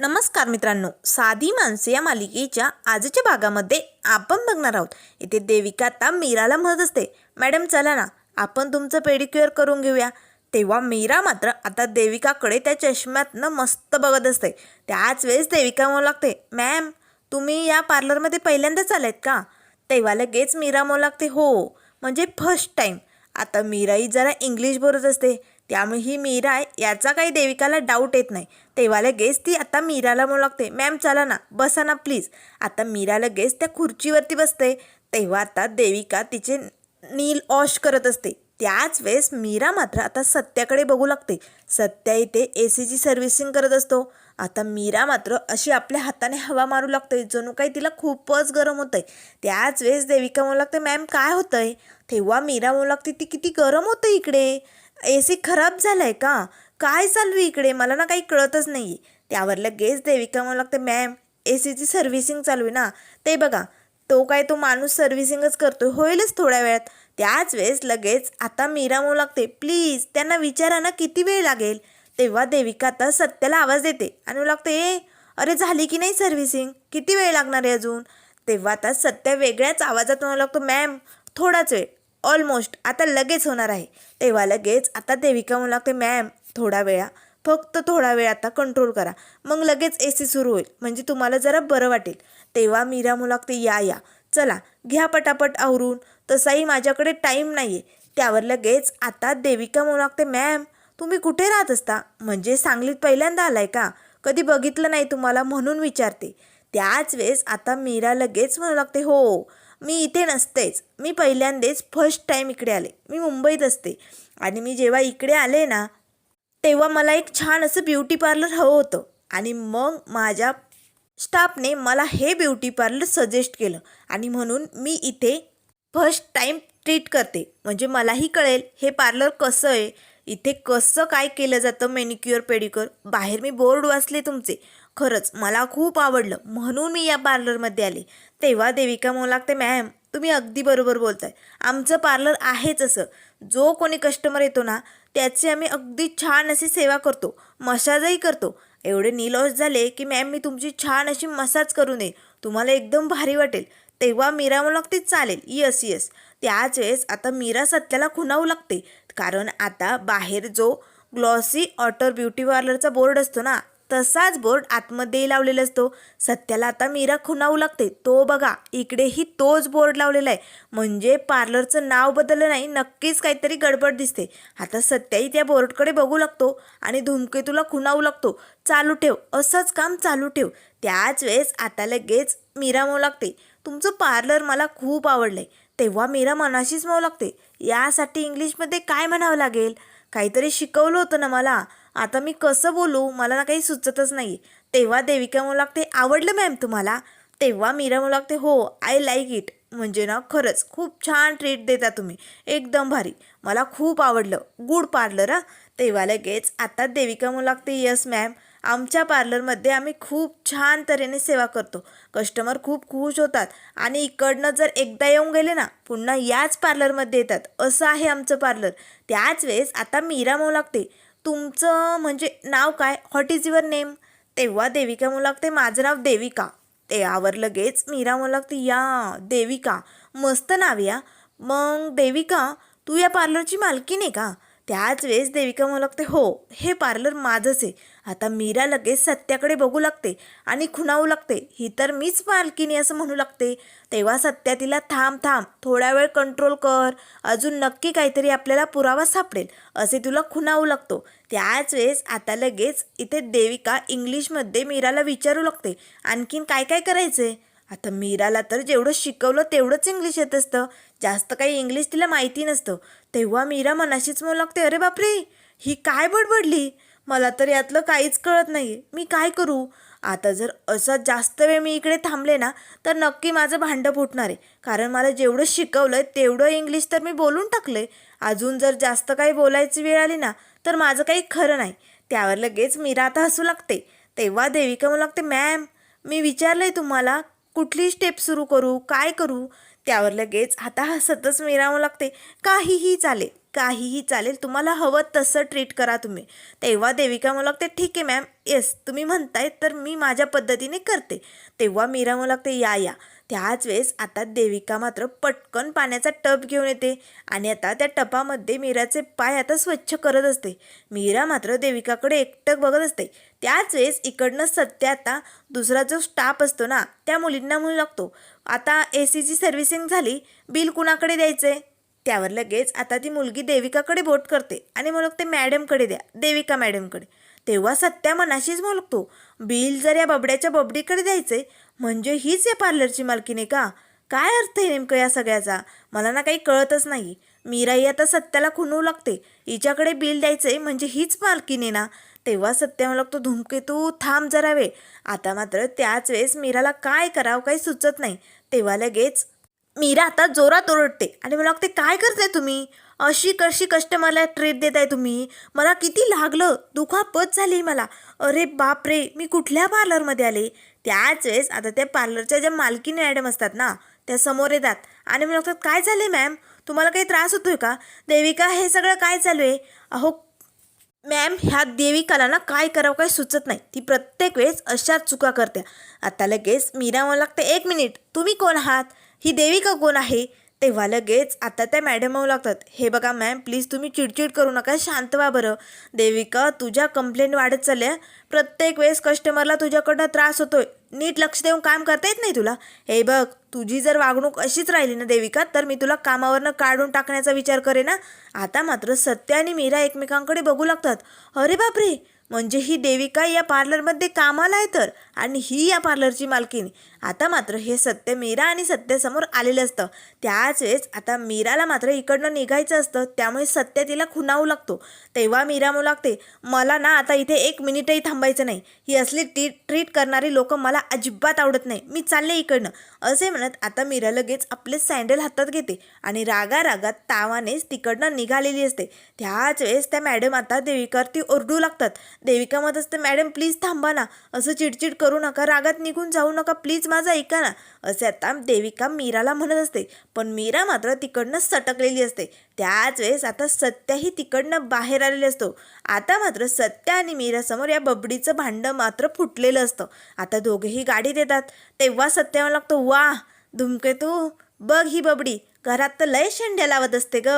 नमस्कार मित्रांनो साधी माणसे या मालिकेच्या आजच्या भागामध्ये आपण बघणार आहोत. इथे देविका आता मीराला म्हणत असते मॅडम चला ना आपण तुमचं पेडिक्युअर करून घेऊया. तेव्हा मीरा मात्र आता देविकाकडे त्या चष्म्यातनं मस्त बघत असते. त्याच वेळेस देविका म्हणू लागते मॅम तुम्ही या पार्लरमध्ये पहिल्यांदाच आलात का? तेव्हा लगेच मीरा म्हणू लागते हो म्हणजे फर्स्ट टाईम आता मीराही जरा इंग्लिश बोलत असते. त्यामुळे ही मीरा याचा काही देविकाला डाऊट येत नाही. तेव्हा लगेच ती आता मीराला म्हणू लागते मॅम चला ना बसा ना प्लीज आता मीरा लगेच त्या खुर्चीवरती बसते. तेव्हा आता देविका तिचे नील ऑश करत असते. त्याच वेळेस मीरा मात्र आता सत्याकडे बघू लागते. सत्या इथे ए सीची सर्व्हिसिंग करत असतो. आता मीरा मात्र अशी आपल्या हाताने हवा मारू लागते जणू काही तिला खूपच गरम होतंय. त्याच वेळेस देविका म्हणू लागते मॅम काय होतंय? तेव्हा मीरा म्हणू लागते ती किती गरम होतं इकडे. ए सी खराब झालाय का? काय चालू आहे इकडे? मला ना काही कळतच नाही. त्यावर लगेच देविका म्हणू लागते. मॅम ए सीची सर्व्हिसिंग चालू आहे ना? ते बघा. तो काय तो माणूस सर्व्हिसिंगच करतो होईलच थोड्या वेळात. त्याच वेळेस लगेच आता मीरा म्हणू लागते प्लीज त्यांना विचारा ना किती वेळ लागेल. तेव्हा देविका आता सत्याला आवाज देते आणि लागते ए अरे झाली की नाही सर्व्हिसिंग किती वेळ लागणार आहे अजून? तेव्हा आता सत्या वेगळ्याच आवाजात म्हणू लागतो मॅम थोडाच वेळ. ऑलमोस्ट आता लगेच होणार आहे. तेव्हा लगेच आता देविका म्हणू लागते मॅम थोडा वेळा. फक्त थोडा वेळ आता कंट्रोल करा. मग लगेच ए सी सुरू होईल. म्हणजे तुम्हाला जरा बरं वाटेल. तेव्हा मीरा म्हणू लागते या या. चला घ्या पटापट आवरून. तसाही माझ्याकडे टाईम नाही आहे त्यावर लगेच आता देविका म्हणू लागते मॅम तुम्ही कुठे राहत असता? म्हणजे सांगलीत पहिल्यांदा आलाय का? कधी बघितलं नाही तुम्हाला? म्हणून विचारते. त्याच वेळेस आता मीरा लगेच म्हणू लागते हो मी इथे नसतेच. मी पहिल्यांदाच फर्स्ट टाईम इकडे आले. मी मुंबईत असते. आणि मी जेव्हा इकडे आले ना तेव्हा मला एक छान असं ब्युटी पार्लर हवं होतं. आणि मग माझ्या स्टाफने मला हे ब्युटी पार्लर सजेस्ट केलं. आणि म्हणून मी इथे फर्स्ट टाईम ट्रीट करते. म्हणजे मलाही कळेल हे पार्लर कसं आहे. इथे कसं काय केलं जातं मेनिक्युअर पेडिक्युअर बाहेर मी बोर्ड वाचले तुमचे. खरंच मला खूप आवडलं. म्हणून मी या पार्लरमध्ये आले. तेव्हा देविका म्हणू लागते मॅम तुम्ही अगदी बरोबर बोलताय. आमचं पार्लर आहेच असं. जो कोणी कस्टमर येतो ना त्याची आम्ही अगदी छान अशी सेवा करतो. मसाजही करतो. एवढे निलॉस झाले की मॅम मी तुमची छान अशी मसाज करू नये. तुम्हाला एकदम भारी वाटेल. तेव्हा मीरा म्हणू लागते चालेल. Yes yes. त्याच वेळेस आता मीरा सत्याला खुणावू लागते. कारण आता बाहेर जो ग्लॉसी ऑटर ब्युटी पार्लरचा बोर्ड असतो ना तसाच बोर्ड आतमध्येही लावलेला असतो. सत्याला आता मीरा खुणावू लागते. तो बघा इकडेही तोच बोर्ड लावलेला आहे. म्हणजे पार्लरचं नाव बदललं नाही नक्कीच काहीतरी गडबड दिसते. आता सत्याही त्या बोर्डकडे बघू लागतो आणि धूमकेतूला खुणावू लागतो. चालू ठेव असंच काम चालू ठेव. त्याच वेळेस आता लगेच मीरा म्हणू लागते. तुमचं पार्लर मला खूप आवडलं आहे तेव्हा मीरा मनाशीच म्हणू लागते. यासाठी इंग्लिशमध्ये काय म्हणावं लागेल? काहीतरी शिकवलं होतं ना मला. आता मी कसं बोलू? मला ना काही सुचतच नाही. तेव्हा देविका म्हणू लागते आवडलं मॅम तुम्हाला? तेव्हा मीरा म्हणू लागते हो आय लाईक इट म्हणजे ना खरंच खूप छान ट्रीट देता तुम्ही. एकदम भारी. मला खूप आवडलं. गुड पार्लर हां. तेव्हा लगेच आता देविका म्हणू लागते यस मॅम आमच्या पार्लरमध्ये आम्ही खूप छान तऱ्हेने सेवा करतो. कस्टमर खूप खुश होतात. आणि इकडनं जर एकदा येऊन गेले ना पुन्हा याच पार्लरमध्ये येतात. असं आहे आमचं पार्लर त्याच वेळेस आता मीरा म्हणू लागते तुमचं म्हणजे नाव काय? व्हॉट इज युअर नेम तेव्हा देविका म्हणू माझं नाव देविका. ते यावर लगेच मीरा म्हणू या देविका. मस्त नाव या. मग देविका तू या पार्लरची मालकीण आहे का? त्याच वेळेस देविका म्हणू लागते हो हे पार्लर माझंच आहे. आता मीरा लगेच सत्याकडे बघू लागते आणि खुणावू लागते. ही तर मीच मालकीनी असं म्हणू लागते. तेव्हा सत्या तिला थांब थांब थोडा वेळ कंट्रोल कर. अजून नक्की काहीतरी आपल्याला पुरावा सापडेल. असे तुला खुणावू लागतो. त्याच वेळेस आता लगेच इथे देविका इंग्लिशमध्ये मीराला विचारू लागते. आणखीन काय काय करायचं आता मीराला तर जेवढं शिकवलं तेवढंच इंग्लिश येत असतं. जास्त काही इंग्लिश तिला माहिती नसतं. तेव्हा मीरा मनाशीच म्हणू लागते अरे बापरे ही काय बडबडली? मला तर यातलं काहीच कळत नाही मी काय करू? आता जर असं जास्त वेळ मी इकडे थांबले ना तर नक्की माझं भांडं फुटणार आहे. कारण मला जेवढं शिकवलं आहे तेवढं इंग्लिश तर मी बोलून टाकलं आहे अजून जर जास्त काही बोलायची वेळ आली ना तर माझं काही खरं नाही. त्यावर लगेच मीरा आता हसू लागते. तेव्हा देविका म्हणू लागते मॅम मी विचारलं आहे तुम्हाला कुठली स्टेप सुरू करू? काय करू? त्यावर लगेच आता हसतच मिरावं लागते काहीही चालेल काहीही चालेल. तुम्हाला हवं तसं ट्रीट करा तुम्ही. तेव्हा देविका मला लागते ठीक आहे मॅम येस तुम्ही म्हणताय तर मी माझ्या पद्धतीने करते. तेव्हा मीरा म्हणू लागते या या. त्याच वेळेस आता देविका मात्र पटकन पाण्याचा टब घेऊन येते आणि आता त्या टपामध्ये मीराचे पाय आता स्वच्छ करत असते. मीरा मात्र देविकाकडे एकटक बघत असते. त्याच वेळेस इकडनं सत्या आता दुसरा जो स्टाफ असतो ना त्या मुलींना म्हणू लागतो आता ए सीची सर्व्हिसिंग झाली बिल कुणाकडे द्यायचं आहे त्यावर लगेच आता ती मुलगी देविकाकडे बोट करते आणि मग ते मॅडमकडे द्या देविका मॅडमकडे तेव्हा सत्या मनाशीच म्हणतो बिल जर या बबड्याच्या बबडीकडे द्यायचे म्हणजे हीच या पार्लरची मालकीने का? काय अर्थ आहे नेमकं या सगळ्याचा? मला ना काही कळतच नाही. मीराई आता सत्याला खुणवू लागते. हिच्याकडे बिल द्यायचंय म्हणजे हीच मालकीने ना? तेव्हा सत्या मला लागतो धुमकेतू थांब जरा वेळ आता मात्र त्याच वेळेस मीराला काय करावं काही सुचत नाही. तेव्हा लगेच मीरा आता जोरात ओरडते. आणि मला वाटते काय करताय तुम्ही? अशी कशी कस्टमरला ट्रीट देताय तुम्ही? मला किती लागलं दुखापत झाली मला. अरे बाप रे मी कुठल्या पार्लरमध्ये आले? त्याच वेळेस आता त्या पार्लरच्या ज्या मालकीने मॅडम असतात ना त्या समोर येतात. आणि मला लागतात काय झाले मॅम तुम्हाला काही त्रास होतोय का? देविका हे सगळं काय चालू आहे? अहो मॅम ह्या देविकाला ना काय करावं काय सुचत नाही. ती प्रत्येक वेळेस अशा चुका करते आता लगेच मीरा मला लागते एक मिनिट. तुम्ही कोण आहात? ही देविका कोण आहे? तेव्हा लगेच आता त्या मॅडम होऊ लागतात. हे बघा मॅम प्लीज तुम्ही चिडचिड करू नका शांत व्हा बरं. देविका तुझ्या कंप्लेंट वाढत चालल्या. प्रत्येक वेळेस कस्टमरला तुझ्याकडनं त्रास होतोय. नीट लक्ष देऊन काम करता येत नाही तुला? हे बघ तुझी जर वागणूक अशीच राहिली ना देविका तर मी तुला कामावरनं काढून टाकण्याचा विचार करे ना आता मात्र सत्य आणि मीरा एकमेकांकडे बघू लागतात. अरे बापरे! म्हणजे ही देविका या पार्लरमध्ये कामाला आहे तर? आणि ही या पार्लरची मालकीण. आता मात्र हे सत्य मीरा आणि सत्यासमोर आलेलं असतं. त्याच वेळेस आता मीराला मात्र इकडनं निघायचं असतं. त्यामुळे सत्य तिला खुणावू लागतो. तेव्हा मीरा म्हणू लागते मला ना आता इथे एक मिनिटही थांबायचं नाही. ही असली टी ट्रीट करणारी लोक मला अजिबात आवडत नाही. मी चालले इकडनं. असे म्हणत आता मीरा लगेच आपले सँडल हातात घेते आणि रागा रागात तावानेच तिकडनं निघालेली असते. त्याच वेळेस त्या मॅडम आता देविकावरती ओरडू लागतात. देविका मत असते मॅडम प्लीज थांबा ना. असं चिडचिड करू नका. रागात निघून जाऊ नका. प्लीज माझं ऐका ना. असे आता देविका मीराला म्हणत असते पण मीरा मात्र तिकडनं सटकलेली असते. त्याच वेळेस आता सत्याही तिकडनं बाहेर आलेले असतो. आता मात्र सत्या आणि मीरासमोर या बबडीचं भांडं मात्र फुटलेलं असतं. आता दोघेही गाडीत येतात तेव्हा सत्यावर लागतो वा धुमकेतू बघ ही बबडी. घरात तर लय शेंड्या लावत असते ग.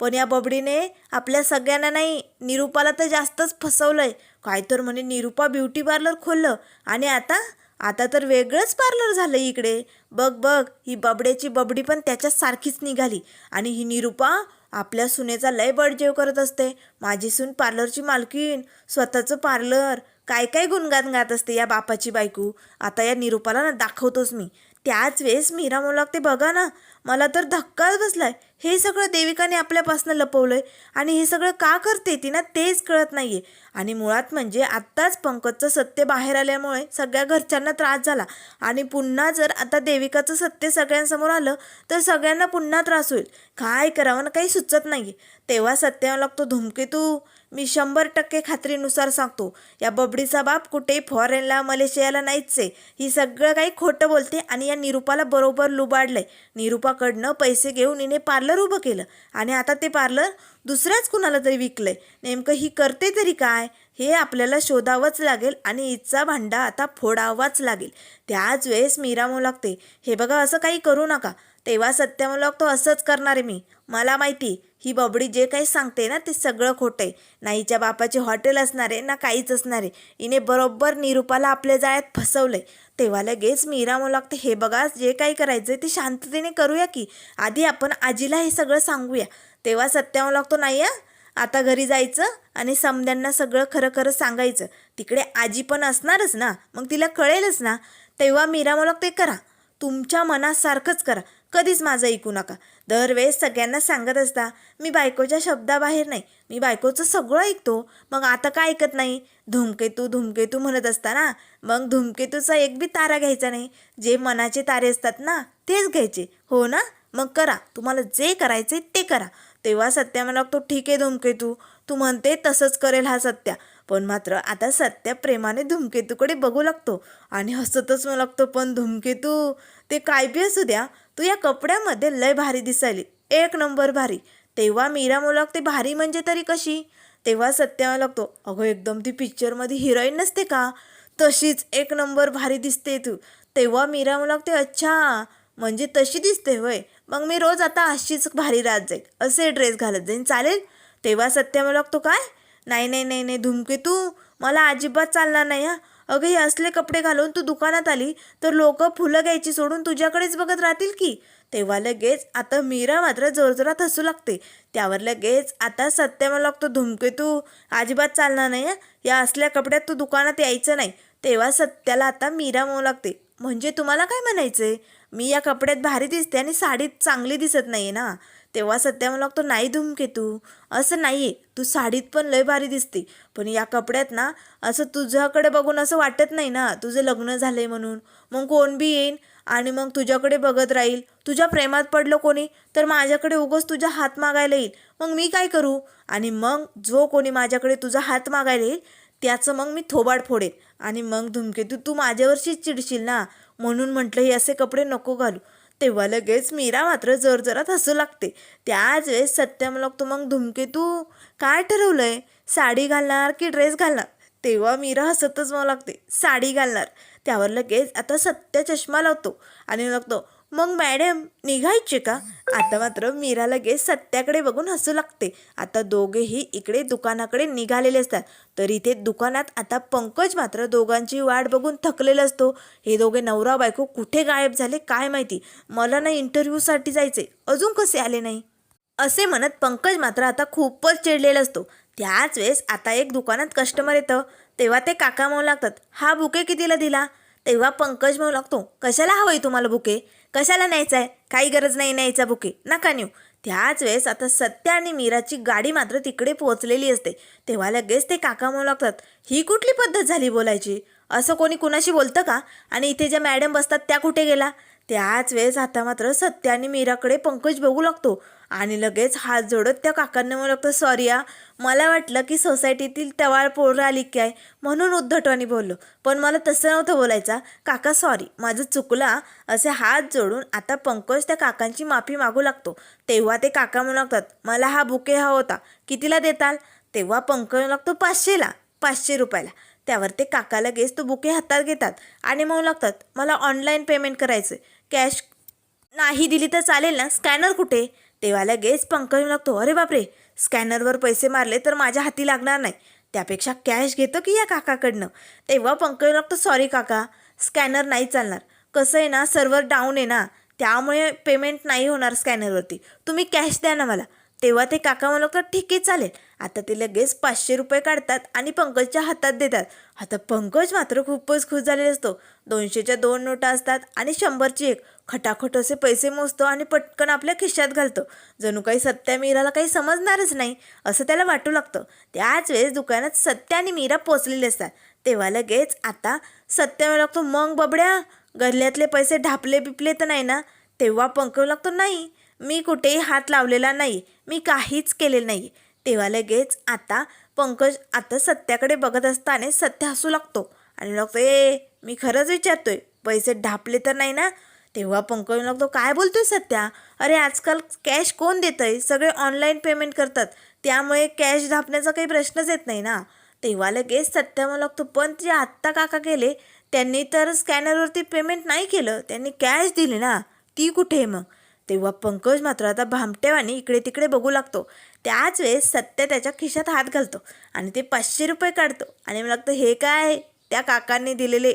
पण या बबडीने आपल्या सगळ्यांना नाही निरूपाला तर जास्तच फसवलंय. काय तर म्हणे निरूपा ब्युटी पार्लर खोललं. आणि आता आता तर वेगळंच पार्लर झालं इकडे. बघ बघ ही बबड्याची बबडी पण त्याच्याच सारखीच निघाली. आणि ही निरूपा आपल्या सुनेचा लय बडजेव करत असते. माझी सून पार्लरची मालकीन स्वतःचं पार्लर. काय काय गुणगान गात असते या बापाची बायको. आता या निरूपाला ना दाखवतोच मी. त्याच वेळेस मीरा म्हणू लागते बघा ना. मला तर धक्काच बसलाय. हे सगळं देविकाने आपल्यापासून लपवलंय. आणि हे सगळं का करते ती ना तेच कळत नाहीये. आणि मुळात म्हणजे आत्ताच पंकजचं सत्य बाहेर आल्यामुळे सगळ्या घरच्यांना त्रास झाला. आणि पुन्हा जर आता देविकाचं सत्य सगळ्यांसमोर आलं तर सगळ्यांना पुन्हा त्रास होईल. काय करावं ना काही सुचत नाही तेव्हा सत्याला लागतो धुमकेतू. मी शंभर टक्के खात्रीनुसार सांगतो. या बबडीचा बाप कुठे फॉरेनला मलेशियाला नाहीच आहे. ही सगळं काही खोटं बोलते आणि या निरूपाला बरोबर लुबाडलंय. निरूपाकडनं पैसे घेऊन हिने पार्लर उभं केलं आणि आता ते पार्लर दुसऱ्याच कुणाला तरी विकलंय. नेमकं ही करते तरी काय? हे आपल्याला शोधावंच लागेल आणि हिचा भांडा आता फोडावाच लागेल. त्याच वेळेस मीरा म्हणू लागते हे बघा असं काही करू नका. तेव्हा सत्य म्हणू असंच करणार आहे मी. मला माहिती ही बबडी जे काही सांगते ना ते सगळं खोटं आहे. ना हिच्या बापाचे हॉटेल असणार आहे ना काहीच असणार. आहे हिने बरोबर निरूपाला आपल्या जाळ्यात फसवलंय. तेव्हा लगेच मीरा म्हणू लागते हे बघा जे काही करायचं ते शांततेने करूया की? आधी आपण आजीला हे सगळं सांगूया. तेव्हा सत्या म्हणू लागतो नाही हं? आता घरी जायचं आणि समद्यांना सगळं खरं खरं सांगायचं. तिकडे आजी पण असणारच ना मग तिला कळेलच ना. तेव्हा मीरा मुलाक ते करा. तुमच्या मनासारखंच करा. कधीच माझं ऐकू नका. दरवेळेस सगळ्यांना सांगत असता मी बायकोच्या शब्दाबाहेर नाही. मी बायकोचं सगळं ऐकतो. मग आता काय ऐकत नाही? धुमकेतू धुमकेतू म्हणत असता ना मग धुमकेतूचा एक बी तारा घ्यायचा नाही. जे मनाचे तारे असतात ना तेच घ्यायचे. हो ना? मग करा. तुम्हाला जे करायचे ते करा. तेव्हा सत्या मला लागतो ठीक आहे धुमकेतू तू. म्हणते तसंच करेल हा सत्या. पण मात्र आता सत्या प्रेमाने धुमकेतूकडे बघू लागतो. आणि हसतच मला लागतो पण धुमकेतू ते काय बी असू द्या. तू या कपड्यामध्ये लय भारी दिसायली. एक नंबर भारी. तेव्हा मीरा म्हणू लागते भारी म्हणजे तरी कशी? तेव्हा सत्या लागतो अगं एकदम ती पिक्चरमध्ये हिरोईन नसते का? तशीच एक नंबर भारी दिसते तू. तेव्हा मीरा म्हणू लागते अच्छा म्हणजे तशी दिसते होय. मग मी रोज आता अशीच भारी राहत जाईल असे ड्रेस घालत जाईन. चालेल? तेव्हा सत्या म्हणू लागतो काय? नाही नाही नाही नाही धुमके तू. मला अजिबात चालणार नाही हा. अगं हे असले कपडे घालून तू दुकानात आली तर लोक फुलं घ्यायची सोडून तुझ्याकडेच बघत राहतील की? तेव्हा लगेच आता मीरा मात्र जोरजोरात हसू लागते. त्यावर लगेच आता सत्य मला लागतो धुमके तू. अजिबात चालणार नाही या असल्या कपड्यात तू दुकानात यायचं नाही. तेव्हा सत्याला आता मीरा म्हणू लागते म्हणजे तुम्हाला काय म्हणायचंय? मी या कपड्यात भारी दिसते आणि साडीत चांगली दिसत नाही ना? तेव्हा सध्या मला लागतो नाही धुमके तू. असं नाही आहे तू साडीत पण लय भारी दिसते. पण या कपड्यात ना असं तुझ्याकडे बघून असं वाटत नाही ना तुझं लग्न झालं आहे म्हणून. मग कोण बी येईन आणि मग तुझ्याकडे बघत राहील. तुझ्या प्रेमात पडलं कोणी तर माझ्याकडे उगस तुझा हात मागायला येईल. मग मी काय करू? आणि मग जो कोणी माझ्याकडे तुझा हात मागायला येईल त्याचं मग मी थोबाड फोडेन. आणि मग धुमकेतू तू माझ्यावरशीच चिडशील ना म्हणून म्हटलं हे असे कपडे नको घालू. तेव्हा लगेच मीरा मात्र जरजरात हसू लागते. त्याच वेळेस सत्यम लागतो मग धुमके तू काय ठरवलंय? साडी घालणार की ड्रेस घालणार? तेव्हा मीरा हसतच मग लागते. साडी घालणार. त्यावर लगेच आता सत्य चष्मा लावतो आणि लागतो मग मॅडम निघायचे का? आता मात्र मीरा लगेच सत्याकडे बघून हसू लागते. आता दोघेही इकडे दुकानाकडे निघालेले असतात. तर इथे दुकानात आता पंकज मात्र दोघांची वाट बघून थकलेला असतो. हे दोघे नवरा बायको कुठे गायब झाले काय माहिती? मला ना इंटरव्ह्यूसाठी जायचे. अजून कसे आले नाही? असे म्हणत पंकज मात्र आता खूपच चिडलेला असतो. त्याच वेळेस आता एक दुकानात कस्टमर येतं. तेव्हा ते काका म्हणू लागतात हा बुके कितीला दिला? तेव्हा पंकज म्हणू लागतो कशाला हवंय तुम्हाला बुके? कशाला न्यायचा आहे काही गरज नाही न्यायचा बुके. नका नेऊ. त्याच वेळेस आता सत्य आणि मीराची गाडी मात्र तिकडे पोहोचलेली असते. तेव्हा लगेच ते काका म्हणू लागतात ही कुठली पद्धत झाली बोलायची? असं कोणी कुणाशी बोलतं का? आणि इथे ज्या मॅडम बसतात त्या कुठे गेला? त्याच वेळेस आता मात्र सत्य आणि मीराकडे पंकज बघू लागतो. आणि लगेच हात जोडत त्या काकांना म्हणू लागतो सॉरी या मला वाटलं की सोसायटीतील टवाळ पोरं आली काय? म्हणून उद्धटवाणी बोललो पण मला तसं नव्हतं बोलायचा काका सॉरी माझं चुकला असे हात जोडून आता पंकज त्या काकांची माफी मागू लागतो. तेव्हा ते काका म्हणू लागतात मला हा बुके हा होता. कितीला देताल? तेव्हा पंकज लागतो पाचशेला पाचशे रुपयाला. त्यावर ते काका लगेच तो बुके हातात घेतात आणि म्हणू लागतात मला ऑनलाईन पेमेंट करायचं कॅश नाही दिली तर चालेल ना? स्कॅनर कुठे? तेव्हा लगेच पंकज लागतो अरे बापरे स्कॅनरवर पैसे मारले तर माझ्या हाती लागणार नाही. त्यापेक्षा कॅश घेतो की या काकाकडनं? तेव्हा पंकज लागतो सॉरी काका स्कॅनर नाही चालणार. कसं आहे ना सर्व्हर डाऊन आहे ना त्यामुळे पेमेंट नाही होणार स्कॅनरवरती. तुम्ही कॅश द्या ना मला. तेव्हा ते काका मला तर ठीक आहे चालेल. आता ते लगेच पाचशे रुपये काढतात आणि पंकजच्या हातात देतात. आता पंकज मात्र खूपच खुश झालेला असतो. दोनशेच्या दोन नोटा असतात आणि शंभरची एक. खटाखट असे पैसे मोजतो आणि पटकन आपल्या खिशात घालतो. जणू काही सत्या मीराला काही समजणारच नाही असं त्याला वाटू लागतं. त्याच वेळेस दुकानात सत्या आणि मीरा पोचलेले असतात. तेव्हा लगेच आता सत्या मला लागतो मग बबड्या गल्ल्यातले पैसे ढापले बिपले तर नाही ना? तेव्हा पंकव लागतो नाही मी कुठेही हात लावलेला नाही मी काहीच केलेलं नाही. तेव्हा लगेच आता पंकज आता सत्याकडे बघत असताना सत्य हसू लागतो आणि लागतो ए मी खरंच विचारतोय पैसे ढापले तर नाही ना? तेव्हा पंकज लागतो काय बोलतोय सत्या? अरे आजकाल कॅश कोण देतंय? सगळे ऑनलाईन पेमेंट करतात. त्यामुळे कॅश धापण्याचा काही प्रश्नच येत नाही ना. तेव्हा लगेच सत्या मला लागतो पण जे आत्ता काका केले त्यांनी तर स्कॅनरवरती पेमेंट नाही केलं. त्यांनी कॅश दिली ना. ती कुठे आहे मग? तेव्हा पंकज मात्र आता भामटेवानी इकडे तिकडे बघू लागतो. त्याच वेळेस सत्य त्याच्या खिशात हात घालतो आणि ते पाचशे रुपये काढतो. आणि मला लागतं हे काय? त्या काकांनी दिलेले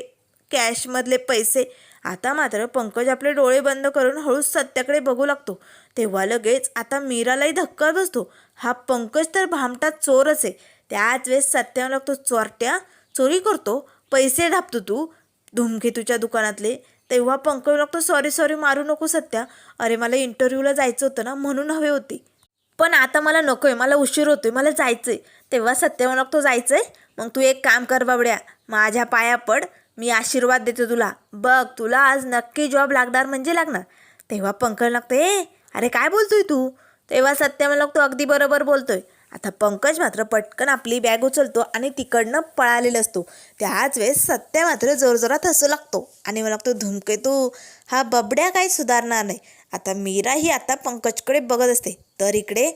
कॅशमधले पैसे आता मात्र पंकज आपले डोळे बंद करून हळूच सत्याकडे बघू लागतो. तेव्हा लगेच आता मीरालाही धक्का बसतो. हा पंकज तर भामटा चोरच आहे. त्याच वेळेस सत्यावर लागतो चोरट्या. चोरी करतो. पैसे ढापतो तू. धूमकेतूच्या दुकानातले. तेव्हा पंकज लागतो सॉरी सॉरी मारू नको सत्या. अरे मला इंटरव्ह्यूला जायचं होतं ना म्हणून हवे होते. पण आता मला नको आहे मला उशीर होतोय मला जायचं आहे तेव्हा सत्यावर लागतो जायचं आहे मग तू एक काम कर बाबड्या. माझ्या पाया पड. मी आशीर्वाद देतो तुला. बघ तुला आज नक्की जॉब लागणार म्हणजे लागणार. तेव्हा पंकज लागतो ए अरे काय बोलतोय तू? तेव्हा सत्य मला लागतो अगदी बरोबर बोलतोय. आता पंकज मात्र पटकन आपली बॅग उचलतो आणि तिकडनं पळालेला असतो. त्याच वेळेस सत्य मात्र जोरजोरात हसू लागतो आणि मला लागतो धुमकेतू हा बबड्या काही सुधारणार नाही. आता मीरा ही आता पंकजकडे बघत असते. तर इकडे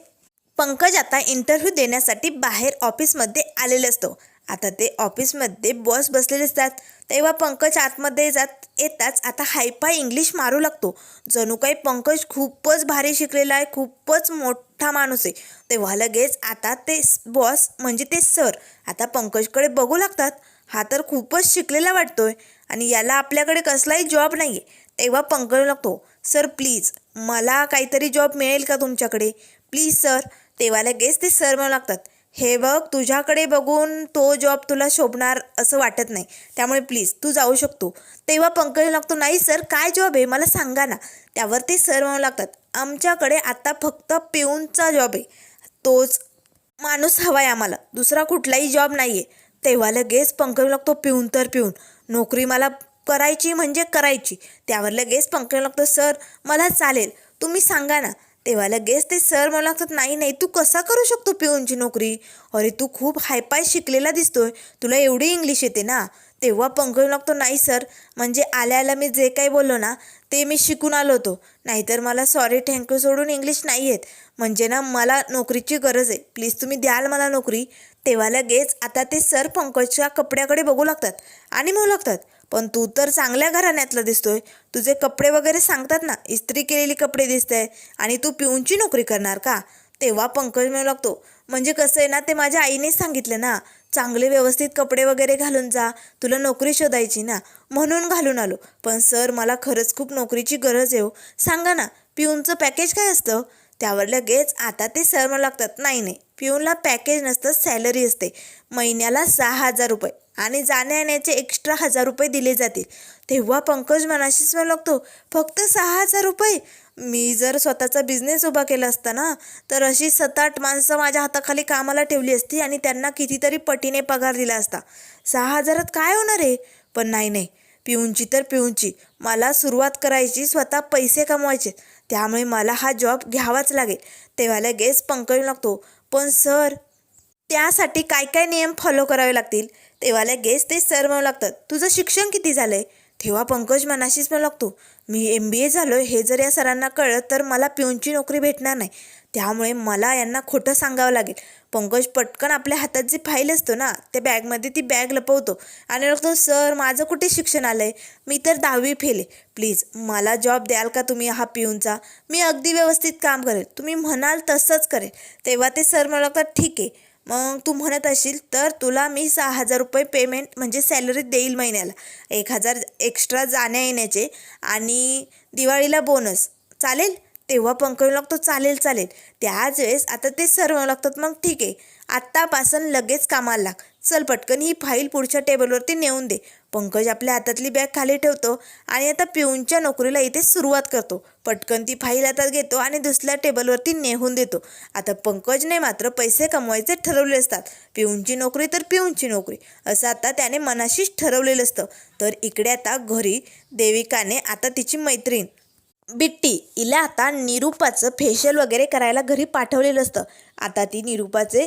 पंकज आता इंटरव्ह्यू देण्यासाठी बाहेर ऑफिसमध्ये आलेला असतो. आता ते ऑफिसमध्ये बॉस बसलेले असतात तेव्हा पंकज आतमध्ये जात येताच आता हायफाय इंग्लिश मारू लागतो. जणू काही पंकज खूपच भारी शिकलेला आहे खूपच मोठा माणूस आहे. तेव्हा लगेच आता ते बॉस म्हणजे ते सर आता पंकजकडे बघू लागतात. हा तर खूपच शिकलेला वाटतोय आणि याला आपल्याकडे कसलाही जॉब नाही आहे तेव्हा पंकज लागतो सर प्लीज मला काहीतरी जॉब मिळेल का तुमच्याकडे? Please sir. तेव्हा लगेच ते सर म्हणू लागतात हे बघ तुझ्याकडे बघून तो जॉब तुला शोभणार असं वाटत नाही. त्यामुळे प्लीज तू जाऊ शकतो. तेव्हा पंकज लागतो नाही सर काय जॉब आहे? मला सांगा ना. त्यावर ते सर म्हणू लागतात आमच्याकडे आता फक्त पिऊनचा जॉब आहे. तोच माणूस हवा आहे आम्हाला. दुसरा कुठलाही जॉब नाही आहे तेव्हा लगेच पंकज लागतो पिऊन तर पिऊन. नोकरी मला करायची म्हणजे करायची. त्यावर लगेच पंकज लागतो सर मला चालेल. तुम्ही सांगा ना. तेव्हा लगेच ते सर मला लागतात नाही नाही तू कसा करू शकतो पिऊनची नोकरी? अरे तू खूप हायपाय शिकलेला दिसतोय तुला एवढी इंग्लिश येते ना? तेव्हा पंकज लागतो नाही सर म्हणजे आल्या आल्या मी जे काही बोललो ना ते मी शिकून आलो होतो. नाहीतर मला सॉरी थँक्यू सोडून इंग्लिश नाही येत. म्हणजे ना मला नोकरीची गरज आहे. प्लीज तुम्ही द्याल मला नोकरी. तेव्हा लगेच आता ते सर पंकजच्या कपड्याकडे बघू लागतात आणि म्हणू लागतात पण तू तर चांगल्या घराण्यातला दिसतोय. तुझे कपडे वगैरे सांगतात ना इस्त्री केलेली कपडे दिसत आणि तू पिऊनची नोकरी करणार का? तेव्हा पंकज म्हणू लागतो म्हणजे कसं आहे ना ते माझ्या आईनेच सांगितलं ना चांगले व्यवस्थित कपडे वगैरे घालून जा तुला नोकरी शोधायची ना म्हणून घालून आलो. पण सर मला खरंच खूप नोकरीची गरज आहे हो. सांगा ना पिऊनचं पॅकेज काय असतं? त्यावर लगेच आता ते सर म्हणू लागतात नाही नाही पिऊनला पॅकेज नसतं सॅलरी असते. महिन्याला सहा हजार रुपये. आणि जाण्यायेण्याचे एक्स्ट्रा हजार रुपये दिले जातील. तेव्हा पंकज मनाशीच म्हणू लागतो फक्त सहा हजार रुपये? मी जर स्वतःचा बिझनेस उभा केला असता ना तर अशी सात आठ माणसं माझ्या हाताखाली कामाला ठेवली असती आणि त्यांना कितीतरी पटीने पगार दिला असता. सहा हजारात काय होणार आहे? पण नाही नाही. पिऊनची तर पिऊनची मला सुरुवात करायची स्वतः पैसे कमवायचे. त्यामुळे मला हा जॉब घ्यावाच लागेल. तेव्हा लगेच पंकज लागतो पण सर त्यासाठी काय काय नियम फॉलो करावे लागतील? तेव्हा लगेच ते सर म्हणू लागतात. तुझं शिक्षण किती झालं आहे तेव्हा पंकज मनाशीच म्हणू लागतो मी एम बी ए झालो हे जर या सरांना कळलं तर मला पिऊनची नोकरी भेटणार नाही. त्यामुळे मला यांना खोटं सांगावं लागेल. पंकज पटकन आपल्या हातात जी फाईल असतो ना त्या बॅगमध्ये ती बॅग लपवतो आणि लागतो सर माझं कुठे शिक्षण आलं आहे मी तर दहावी फेले प्लीज मला जॉब द्याल का तुम्ही हा पिऊनचा मी अगदी व्यवस्थित काम करेल. तुम्ही म्हणाल तसंच करेल. तेव्हा ते सर मला लागतात ठीक आहे. मग तू म्हणत असशील तर तुला मी सहा हजार रुपये पेमेंट म्हणजे सॅलरी देईल महिन्याला. एक हजार एक्स्ट्रा जाण्या येण्याचे आणि दिवाळीला बोनस चालेल? तेव्हा पंकज लागतो चालेल चालेल. त्याच वेळेस आता ते सर्व लागतात मग ठीक आहे. आत्तापासून लगेच कामाला लाग. चल पटकन ही फाईल पुढच्या टेबलवरती नेऊन दे. पंकज आपल्या हातातली बॅग खाली ठेवतो आणि आता पिऊनच्या नोकरीला इथे सुरुवात करतो. पटकन ती फाईल हातात घेतो आणि दुसऱ्या टेबलवरती नेहून देतो. आता पंकजने मात्र पैसे कमवायचे ठरवले असतात. पिऊनची नोकरी तर पिऊनची नोकरी असं आता त्याने मनाशीच ठरवलेलं असतं. तर इकडे आता घरी देविकाने आता तिची मैत्रीण बिट्टी हिला आता निरूपाचं फेशियल वगैरे करायला घरी पाठवलेलं असतं. आता ती निरूपाचे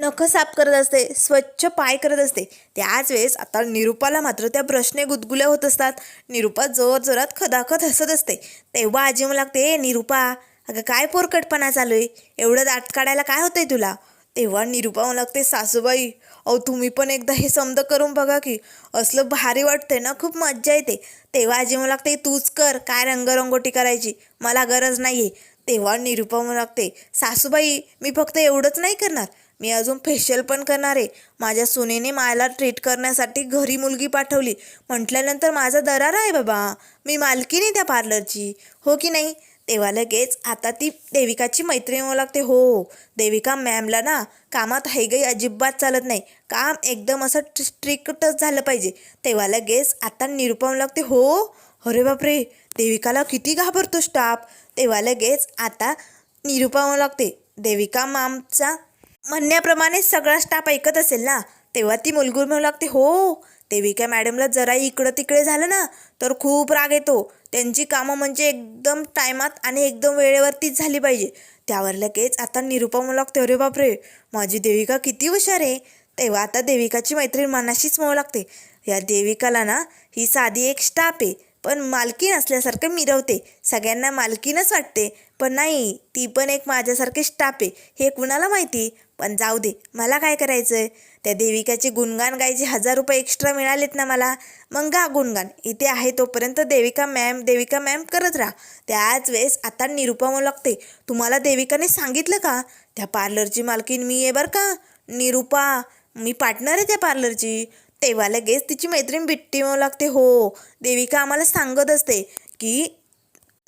नखं साफ करत असते स्वच्छ पाय करत असते. त्याच वेळेस आता निरूपाला मात्र त्या ब्रशने गुदगुल्या होत असतात. निरूपा जोर जोरात खदाखत हसत असते. तेव्हा आजी मला लागते "ए, निरूपा अगं काय पोरकटपणा चालू आहे एवढं दाट काढायला काय होतंय तुला? तेव्हा निरूपा मला लागते सासूबाई अहो तुम्ही पण एकदा हे समद करून बघा की असलं भारी वाटतंय ना खूप मज्जा येते. तेव्हा आजी मला लागते तूच कर काय रंगरंगोटी करायची? मला गरज नाही आहे तेव्हा निरूपा मला लागते सासूबाई मी फक्त एवढंच नाही करणार. मी अजून फेशियल पण करणार. आहे माझ्या सुनेने मला ट्रीट करण्यासाठी घरी मुलगी पाठवली. म्हटल्यानंतर माझा दरार आहे बाबा. मी मालकीने त्या पार्लरची हो की नाही? तेव्हा लगेच आता ती देविकाची मैत्रीण होऊ लागते. हो. देविका मॅमला ना कामात हैगई अजिबात चालत नाही. काम एकदम असं स्ट्रिक्टच झालं पाहिजे. तेव्हा लगेच आता निरुपम लागते. हो? अरे बापरे! देविकाला किती घाबरतो स्टाफ तेव्हा लगेच आता निरुपम लागते. देविका मामचा म्हणण्याप्रमाणे सगळा स्टाफ ऐकत असेल ना तेव्हा ती मुलगूर म्हणू लागते हो देविका मॅडमला जरा इकडं तिकडे झालं ना तर खूप राग येतो. त्यांची कामं म्हणजे एकदम टायमात आणि एकदम वेळेवरतीच झाली पाहिजे. त्यावर लगेच आता निरुपा म्हणू लागते अरे बापरे माझी देविका किती हुशार आहे. तेव्हा आता देविकाची मैत्रीण मनाशीच म्हणू लागते या देविकाला ना ही साधी एक स्टाफ आहे पण मालकी नसल्यासारखं मिरवते. सगळ्यांना मालकीनच वाटते. पण नाही ती पण एक माझ्यासारखी स्टाफ आहे. हे कुणाला माहिती? पण जाऊ दे मला काय करायचं आहे त्या देविकाचे गुणगान गायचे हजार रुपये एक्स्ट्रा मिळालेत ना मला. मग गा गुणगान. इथे आहे तोपर्यंत देविका मॅम देविका मॅम करत राहा. त्याच वेळेस आता निरुपा लागते. तुम्हाला देविकाने सांगितलं का? त्या पार्लरची मालकीन मी आहे बरं का? निरुपा मी पार्टनर आहे त्या पार्लरची तेव्हा लगेच तिची मैत्रीण बिट्टी म्हणू लागते. हो देविका आम्हाला सांगत असते की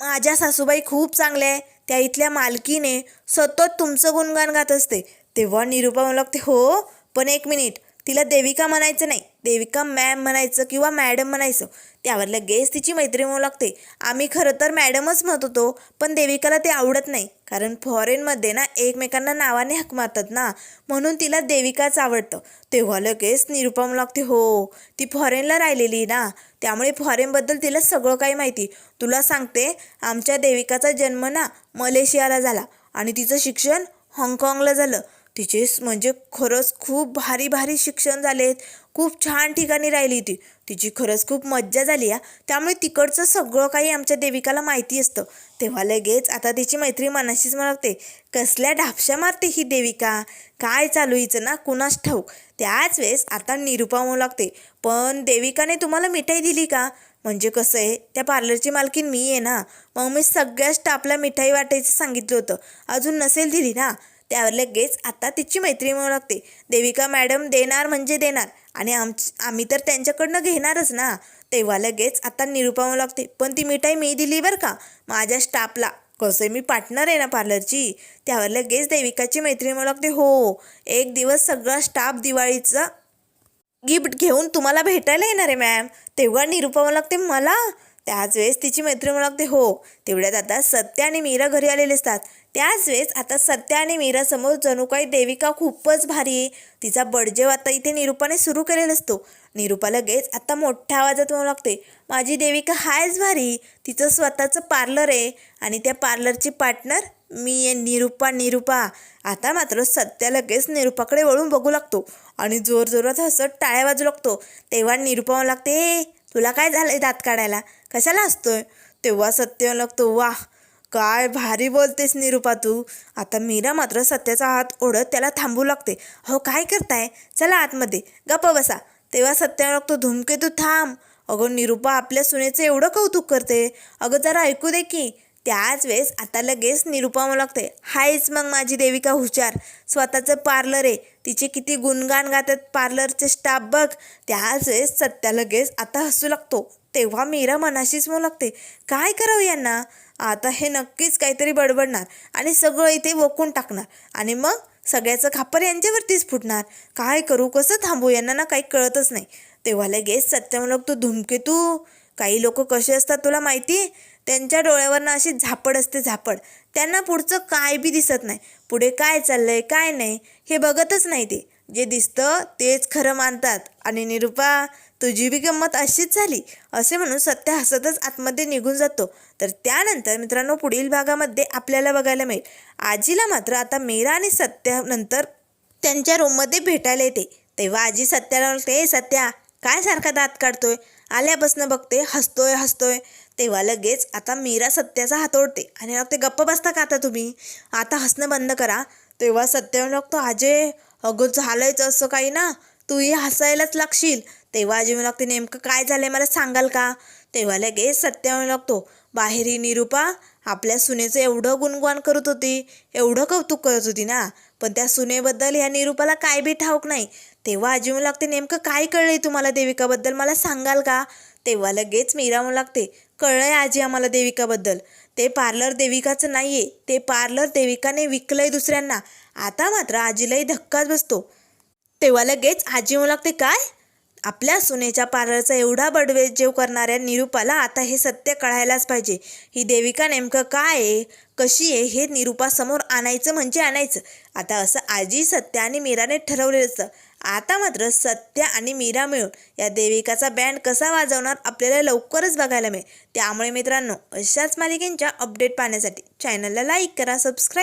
माझ्या सासूबाई खूप चांगल्या आहे. त्या इथल्या मालकीने सतत तुमचं गुणगान गात असते. तेव्हा निरुपा म्हणू लागते हो पण एक मिनिट. तिला देविका म्हणायचं नाही. देविका मॅम म्हणायचं किंवा मॅडम म्हणायचं. त्यावर लगेच तिची मैत्री म्हणू लागते आम्ही खरं तर मॅडमच म्हणत होतो पण देविकाला ते आवडत नाही. कारण फॉरेनमध्ये ना एकमेकांना नावाने हक मारतात ना. म्हणून तिला देविकाच आवडतं. तेव्हा लगेच निरुपम म्हणू लागते हो ती फॉरेनला राहिलेली ना. त्यामुळे फॉरेनबद्दल तिला सगळं काही माहिती. तुला सांगते आमच्या देविकाचा जन्म ना मलेशियाला झाला आणि तिचं शिक्षण हाँगकाँगला झालं. तिचे म्हणजे खरंच खूप भारी भारी शिक्षण झालेत खूप छान ठिकाणी राहिली ती. तिची खरंच खूप मज्जा झाली या. त्यामुळे तिकडचं सगळं काही आमच्या देविकाला माहिती असतं. तेव्हा लगेच आता तिची मैत्री मनाशीच म्हणते कसल्या ढापशा मारते ही देविका? काय चालू हिचं ना? कुणास ठाऊक? त्याच वेळेस आता निरुपा म्हणू लागते. पण देविकाने तुम्हाला मिठाई दिली का? म्हणजे कसं आहे? त्या पार्लरची मालकीन मी आहे ना? मग मी सगळ्या स्टाफला मिठाई वाटायचं सांगितलं होतं. अजून नसेल दिली ना? त्यावर लगेच आता तिची मैत्री म्हणू लागते. देविका मॅडम देणार म्हणजे देणार. आणि आम आम्ही तर त्यांच्याकडनं घेणारच ना? तेव्हा लगेच आता निरुपा लागते पण ती मिठाई मी दिली बरं का? माझ्या स्टाफला. कसं मी पार्टनर आहे ना पार्लरची त्यावर लगेच देविकाची मैत्री म्हणू लागते. हो एक दिवस सगळा स्टाफ दिवाळीचा गिफ्ट घेऊन तुम्हाला भेटायला येणार आहे मॅम तेव्हा निरुपा म्हणू लागते मला? त्याच वेळेस तिची मैत्रीण म्हणू लागते हो. तेवढ्यात आता सत्य आणि मीरा घरी आलेले असतात. त्याच वेळेस आता सत्या आणि मीरासमोर जणू काही देविका खूपच भारी आहे. तिचा बडजेव आता इथे निरुपाने सुरू केलेला असतो. निरुपा लगेच आता मोठ्या आवाजात म्हणू लागते माझी देविका हायच भारी तिचं स्वतःचं पार्लर आहे आणि त्या पार्लरची पार्टनर मी आहे निरुपा निरुपा. आता मात्र सत्या लगेच निरुपाकडे वळून बघू लागतो आणि जोर जोरात हसत टाळ्या वाजू लागतो. तेव्हा निरुपा म्हणू लागते तुला काय झालंय दात काढायला? कशाला असतोय तेव्हा सत्य म्हणू लागतो वाह काय भारी बोलतेस निरुपा तू. आता मीरा मात्र सत्याचा हात ओढत त्याला थांबू लागते. हो काय करताय? चला आतमध्ये. गप्प बसा. तेव्हा सत्य लागतो धुमके तू थांब. अगं निरुपा आपल्या सुनेचं एवढं कौतुक करते. अगं जरा ऐकू दे की. त्याच वेळेस आता लगेच निरुपा म्हणू लागते हायच मग माझी देविका हुशार. स्वतःचं पार्लर आहे. तिचे किती गुणगान गातात पार्लरचे स्टाफ बघ. त्याच वेळेस सत्या लगेच आता हसू लागतो. तेव्हा मीरा मनाशीच म्हणू लागते काय करावं यांना? आता हे नक्कीच काहीतरी बडबडणार आणि सगळं इथे वकून टाकणार. आणि मग सगळ्याचं खापर यांच्यावरतीच फुटणार. काय करू कसं थांबू यांना ना काही कळतच नाही. तेव्हा लगेच सत्य तू लागतो धुमके तू काही लोक कसे असतात तुला माहिती? त्यांच्या डोळ्यावरनं अशी झापड असते झापड. त्यांना पुढचं काय बी दिसत नाही. पुढे काय चाललंय काय नाही हे बघतच नाही ते. जे दिसतं तेच खरं मानतात. आणि निरुपा तुझी बी गंमत अशीच झाली. असे म्हणून सत्य हसतच आतमध्ये निघून जातो. तर त्यानंतर मित्रांनो पुढील भागामध्ये आपल्याला बघायला मिळेल. आजीला मात्र आता मीरा आणि सत्या नंतर त्यांच्या रूममध्ये भेटायला येते. तेव्हा आजी सत्याला म्हणते सत्या काय सारखा दात काढतोय? आल्यापासनं बघते हसतोय हसतोय. तेव्हा लगेच आता मीरा सत्याचा हात ओढते आणि मग ते गप्प बसता का आता तुम्ही? आता हसणं बंद करा. तेव्हा सत्यावर म्हणू लागतो अजय अगं झालंयच असं काही ना? तूही हसायलाच लागशील. तेव्हा आजी म्हणू लागते नेमकं काय झालंय मला सांगाल का? तेव्हा लगेच सत्य म्हणू लागतो. बाहेरी निरूपा निरुपा आपल्या सुनेचं एवढं गुणगान करत होती एवढं कौतुक करत होती ना? पण त्या सुनेबद्दल ह्या निरूपाला काय बी ठाऊक नाही. तेव्हा आजी म्हणू लागते नेमकं काय कळलंय तुम्हाला देविकाबद्दल मला सांगाल का? तेव्हा लगेच मीरा म्हणू लागते कळलंय आजी आम्हाला देविकाबद्दल. ते पार्लर देविकाचं नाही आहे ते पार्लर देविकाने विकलंय दुसऱ्यांना. आता मात्र आजीलाही धक्काच बसतो. तेव्हा लगेच आजी म्हणू लागते काय? आपल्या सुनेच्या पार्लरचा एवढा बडवे जेव करणाऱ्या निरुपाला आता हे सत्य कळायलाच पाहिजे. ही देविका नेमकं काय आहे? कशी आहे? हे निरुपासमोर आणायचं म्हणजे आणायचं. आता असं आजी सत्य आणि मीराने ठरवलेलं असतं. आता मात्र सत्य आणि मीरा मिळून या देविकाचा बँड कसा वाजवणार आपल्याला लवकरच बघायला मिळेल. त्यामुळे मित्रांनो अशाच मालिकेंच्या अपडेट पाहण्यासाठी चॅनलला लाईक करा सबस्क्राईब